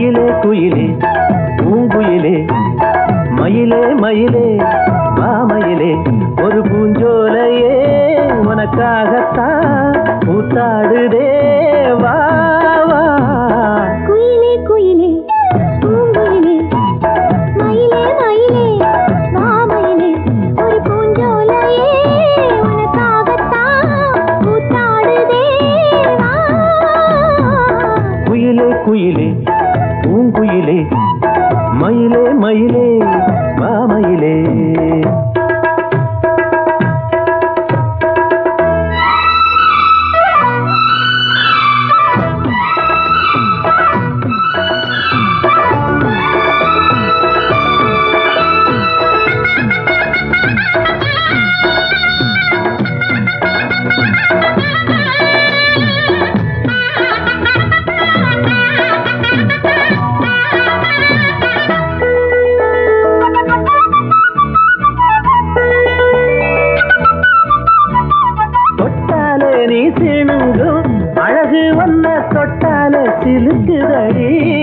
குயிலே குயிலே. பூங்குயிலே மயிலே மயிலே மாமயிலே ஒரு பூஞ்சோலையே உனக்காகத்தான் கூத்தாடுதே மயிலே தொட்டாலே சிலுக்குதடி.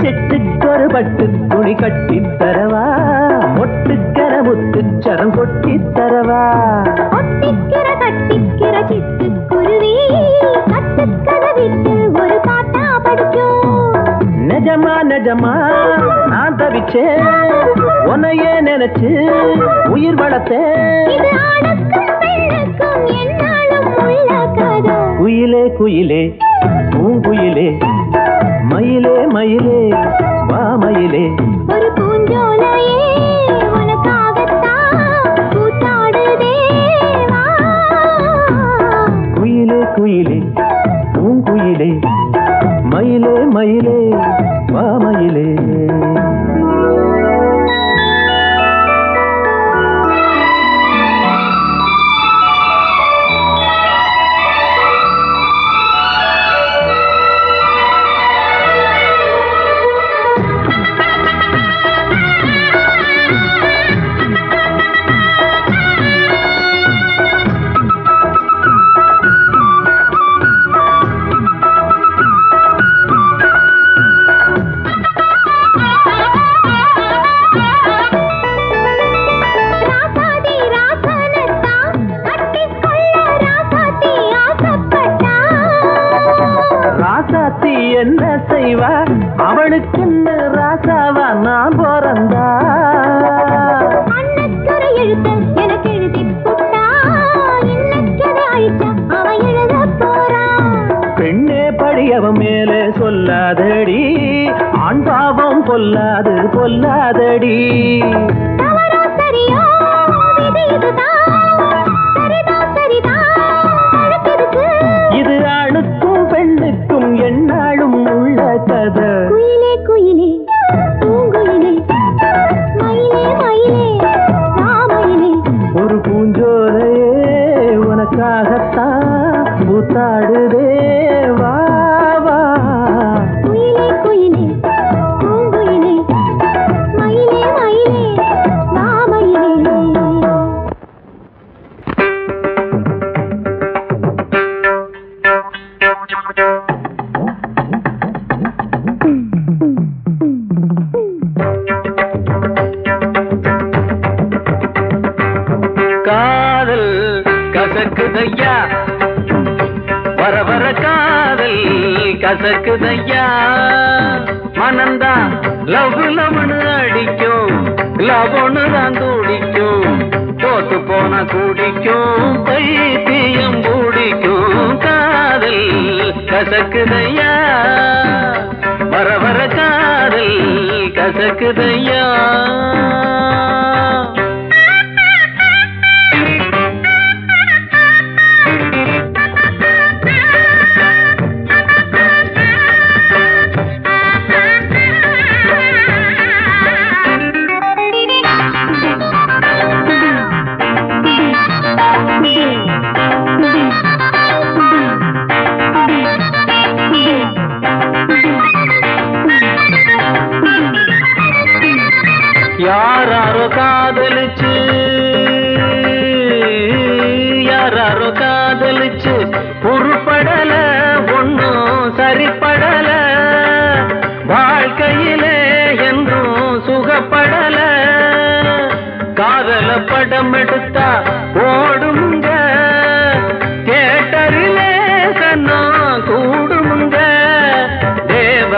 சிட்டுக்கொரு பட்டு துணி கட்டித் தரவா? மொட்டுக்கர முத்துச்சரம் கொட்டித் தரவா? ஒட்டிக்கிற கட்டிக்கிற சிட்டுக்குருவி கட்டுக்கதை விட்டு ஒரு பாட்டா படிக்கும். நிஜமா நிஜமா நான் தவிச்சேன். உன்னையே நினைச்சு உயிர் கதை. குயிலே குயிலே பூங்குயிலே மயிலே மயிலே வா மயிலே. ஒரு பூஞ்சோலையே குயிலே குயிலே பூங்குயிலே மயிலே மயிலே வா மயிலே. எனக்கு அடிக்கும். லவ்னு தான் துடிக்கும். தோத்து போன குடிக்கும். பைத்தியம் பிடிக்கும். காதல் கசக்குதையா? வர வர காதல் கசக்குதையா?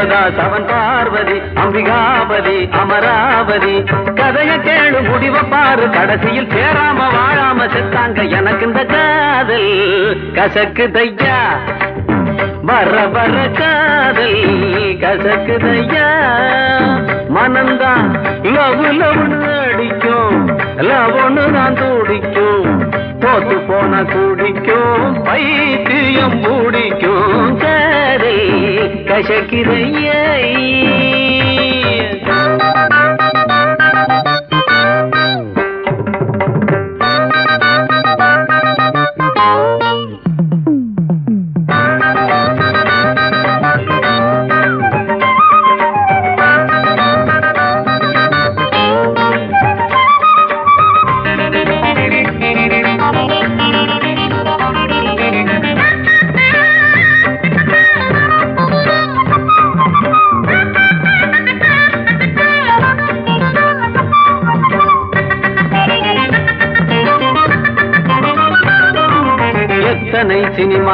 தேவதாஸ் சவன் பார்வதி அம்பிகாபதி அமராவதி. கதைய கேளு முடிவ பாரு கடைசியில் சேராம வாழாம செத்தாங்க எனக்கு இந்த காதல். கசக்கு தையா வர வர காதல். கசக்கு தையா மனந்தான் லவ் லவ்னு அடிக்கும். லவ்னு தான் துடிக்கும். தோத்து போன குடிக்கும் பைத்தியம் பிடிக்கும் காதல் கசக்கிறையே.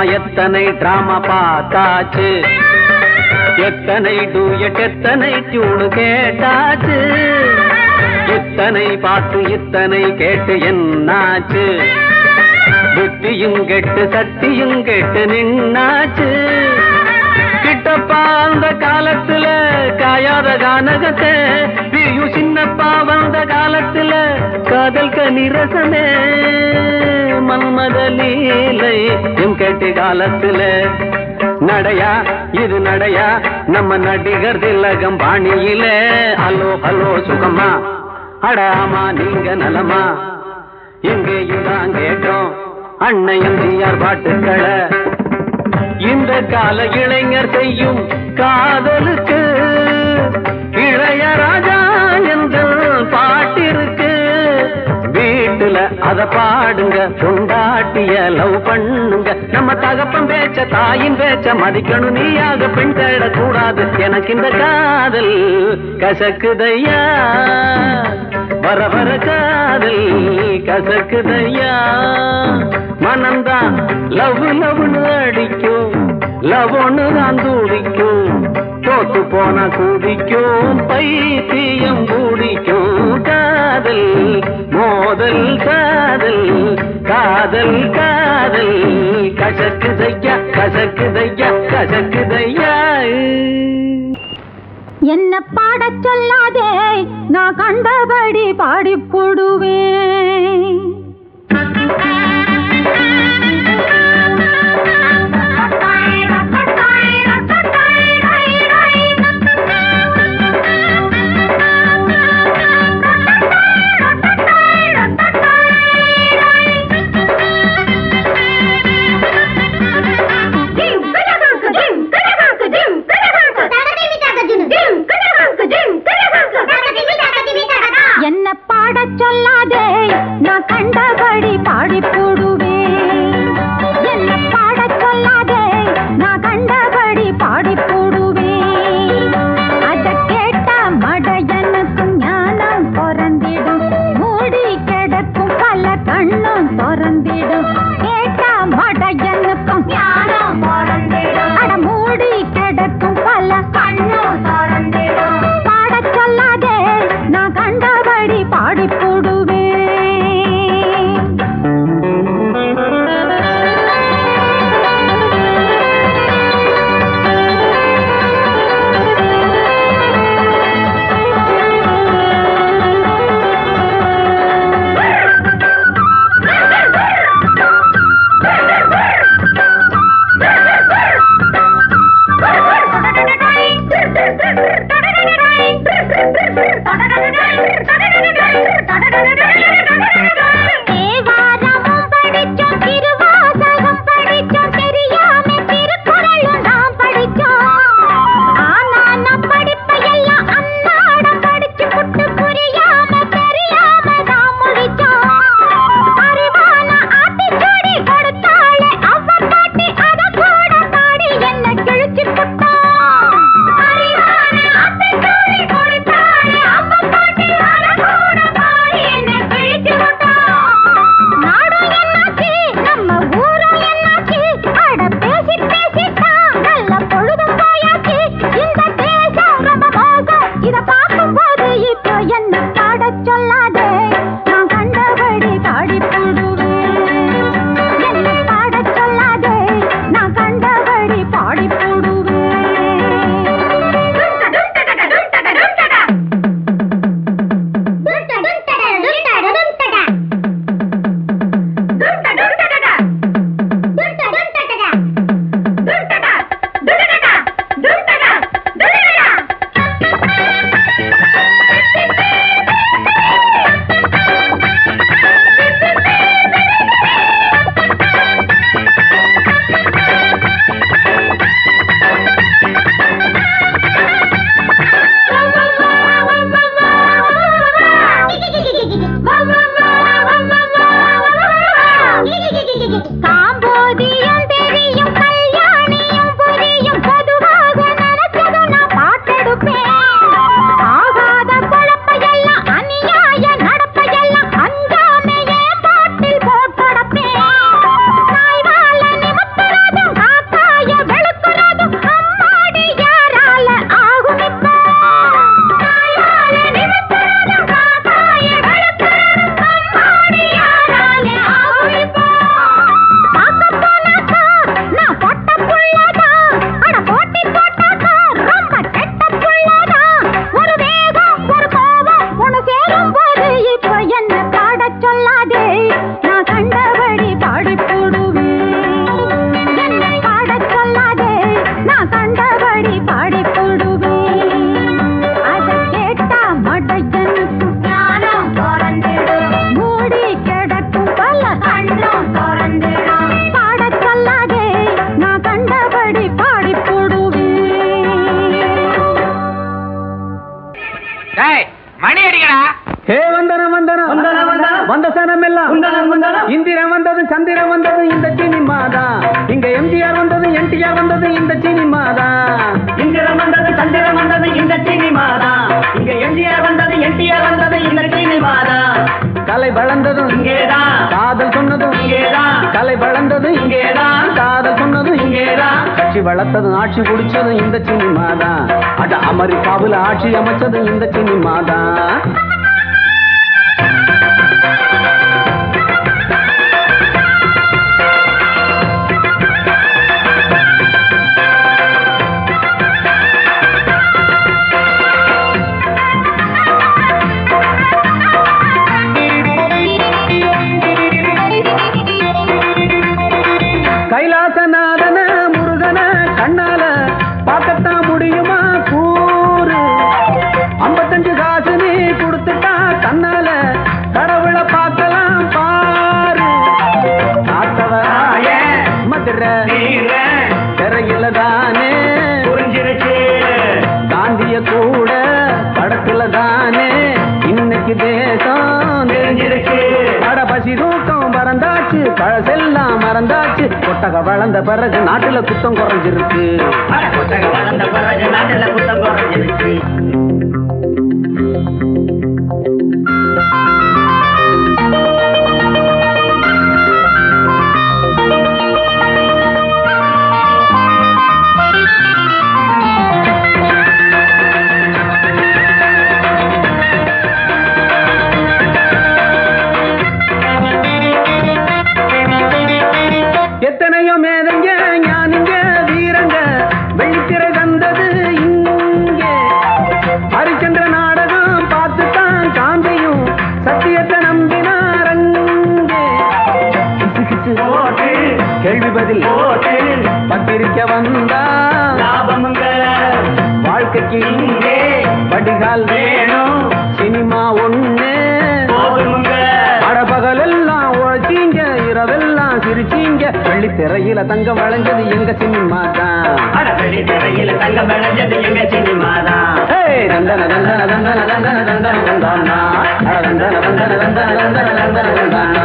எத்தனை டிராமா பார்த்தாச்சு? எத்தனை டூயட் எத்தனை டியூனு கேட்டாச்சு? இத்தனை பாட்டு இத்தனை கேட்டு என்னாச்சு? புத்தியும் கெட்டு சக்தியும் கெட்டு நின்னாச்சு. கிட்டப்பா அந்த காலத்துல காயாத கானகத்தை பிரியு சின்னப்பா வந்த காலத்துல காதல் கனிரசமே. மன்மத லீலை எம் கேட்டு காலத்துல. நடையா இது நடையா நம்ம நடிகர் திலகம் பாணியில. ஹலோ ஹலோ சுகமா அடாமா நீங்க நலமா? இங்கேயும் தான் கேட்டோம் அன்னையும் ஜிஆர் பாட்டுக்களை. இந்த கால இளைஞர் செய்யும் காதலுக்கு இளையராஜா வீட்டுல அத பாடுங்க கொண்டாட்டிய லவ் பண்ணுங்க. நம்ம தகப்பன் பேச்ச தாயின் பேச்ச மதிக்கணும். நீயாக பெண் தேடக்கூடாது. எனக்கு இந்த காதல் கசக்குதையா? வர வர காதல் கசக்குதையா? மனம்தான் லவ் லவ்னு அடிக்கும். லவ் ஒன்று தான் துடிக்கும். போட்டு போனா குடிக்கும் பைத்தியம் குடிக்கும் காதல் மோதல் காதல் காதல் காதல். கசக்கு தையா கசக்கு தையா கசக்கு தையா. என்ன பாட சொல்லாதே நான் கண்டபடி பாடிப் போடுவேன். இந்திரன் வந்தது சந்திரன் வந்தது இந்த சினிமா தான் இங்க எம்ஜிஆர் வந்தது என்டிஆர் வந்தது இந்த சினிமா தான் இந்திரம் வந்தது சந்திரம் வந்தது இந்த சினிமாதான். இங்க எம்ஜிஆர் வந்தது என்டிஆர் வந்தது இந்த சினிமாதான். கலை வளர்ந்ததும் இங்கேதான். காதல் சொன்னதும் இங்கேதான். கலை வளர்ந்தது இங்கேதான். காதல் சொன்னதும் இங்கேதான். கட்சி வளர்த்ததும் ஆட்சி குடிச்சதும் இந்த சினிமா தான் அட அமெரிக்காவுல ஆட்சி அமைச்சதும் இந்த சினிமா தான் தேசம் தெரிஞ்சிருச்சு. அட பசி தூக்கம் பறந்தாச்சு. பழசெல்லாம் மறந்தாச்சு. கொட்டக வளர்ந்த பிறகு நாட்டுல குத்தம் குறைஞ்சிருக்கு அட, வளர்ந்த பிறகு நாட்டுல குத்தம் குறைஞ்சிருச்சு. எத்தனையோ மேதைங்க ஞானிங்க வீரங்க வெள்ளித்திரை தந்தது இங்கே. ஹரிச்சந்திர நாடகம் பார்த்துத்தான் காந்தியும் சத்தியத்தை கிசு போட்டு. கேள்வி பதில். பத்திரிக்கை வந்தா வாழ்க்கைக்கு இங்கே. வடிகால் வேணும் வெள்ளித்திரையில தங்கம் வளைஞ்சது எங்க சினிமா தான் திரையில தங்கம் விளைஞ்சது எங்க சினிமாதான் ஏய், தந்தன தந்தன தந்தன தந்தன தந்தன தந்தானா தந்தன தந்தன தந்தன தந்தன தந்தன தந்தானா